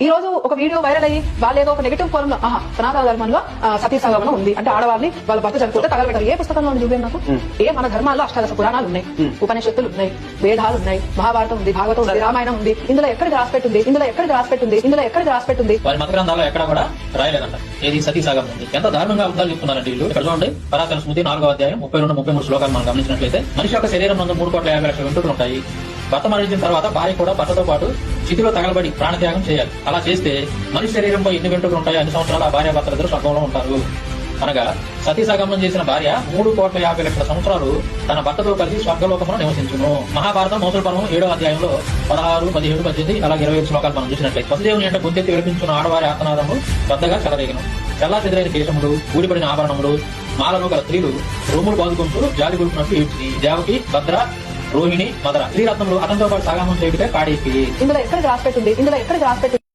ఈ రోజు ఒక వీడియో వైరల్ అయ్యి వాళ్ళు ఏదో ఒక నెగిటివ్ ఫోరం లో ఆహా సనాతన ధర్మంలో ఆ, సతీ సగమనం ఉంది. అంటే ఆడవారిని వాళ్ళ భర్త చనిపోతే తగలబెట్టారు ఏ పుస్తకంలో చూపే నాకు? ఏ మన ధర్మాల్లో అష్టాదశ పురాణాలు ఉన్నాయి? ఉపనిషత్తులు ఉన్నాయి వేదాలు ఉన్నాయి మహాభారతం ఉంది భాగవతం ఉంది రామాయణం ఉంది. ఇందులో ఎక్కడికి రాసిపెట్టుంది ఇందులో ఎక్కడికి రాసిపెట్టుంది ఇందులో ఎక్కడికి రాసిపెట్టుంది వారి మత గ్రంథాల్లో ఎక్కడ కూడా రాయలేదంట. ఏది సతీ ఉంది? ఎంత దారుణంగా అర్థాలు చెప్తున్నారంటే వీళ్ళు? ఇక్కడ చూడండి పరాశర స్మృతి నాలుగో అధ్యాయం ముప్పై రెండు ముప్పై మూడు శ్లోకాలు మనం గమనించినట్లయితే మనిషి యొక్క శరీరం నందు మూడు కోట్ల యాభై లక్షల వెంట్రుకలు ఉంటాయి. భర్త మరణించిన తర్వాత భార్య కూడా భర్తతో పాటు చితిలో తగలబడి ప్రాణత్యాగం చేయాలి. అలా చేస్తే మనిషి శరీరంపై ఎన్ని వెంట్రుకలు ఉంటాయో అన్ని సంవత్సరాలు ఆ భార్య భర్తలిద్దరు స్వర్గంలో ఉంటారు. అనగా సతీ సగమనం చేసిన భార్య మూడు కోట్ల యాభై లక్షల సంవత్సరాలు తన భర్తతో కలిసి స్వర్గలోకంలో నివసించును. మహాభారతం మోసల పర్వం ఏడో అధ్యాయంలో పదహారు పదిహేడు పద్దెనిమిది అలాగే ఇరవై ఐదు శ్లోకాలు మనం చూసినట్లయితే వసుదేవుని అంటే గొంతెత్తి విడిపించిన ఆడవారి ఆత్మనాదములు పెద్దగా చెలరేగను. చల్లా చెదిరైన కేశములు ఊడిపడిన ఆభరణములు మాలను గల స్త్రీలు రూములు బాదుకుంటూ జాలి కొడుకున్నట్టు ఏడ్చింది దేవకి భద్ర రోహిణి మదర శ్రీరత్నంలో అతనితో పాటు సాగామం చేయుటకే కాడేకి ఇందులో ఎక్కడికి రాసిపెట్టుంది? ఇందులో ఎక్కడికి రాసిపెట్టుంది?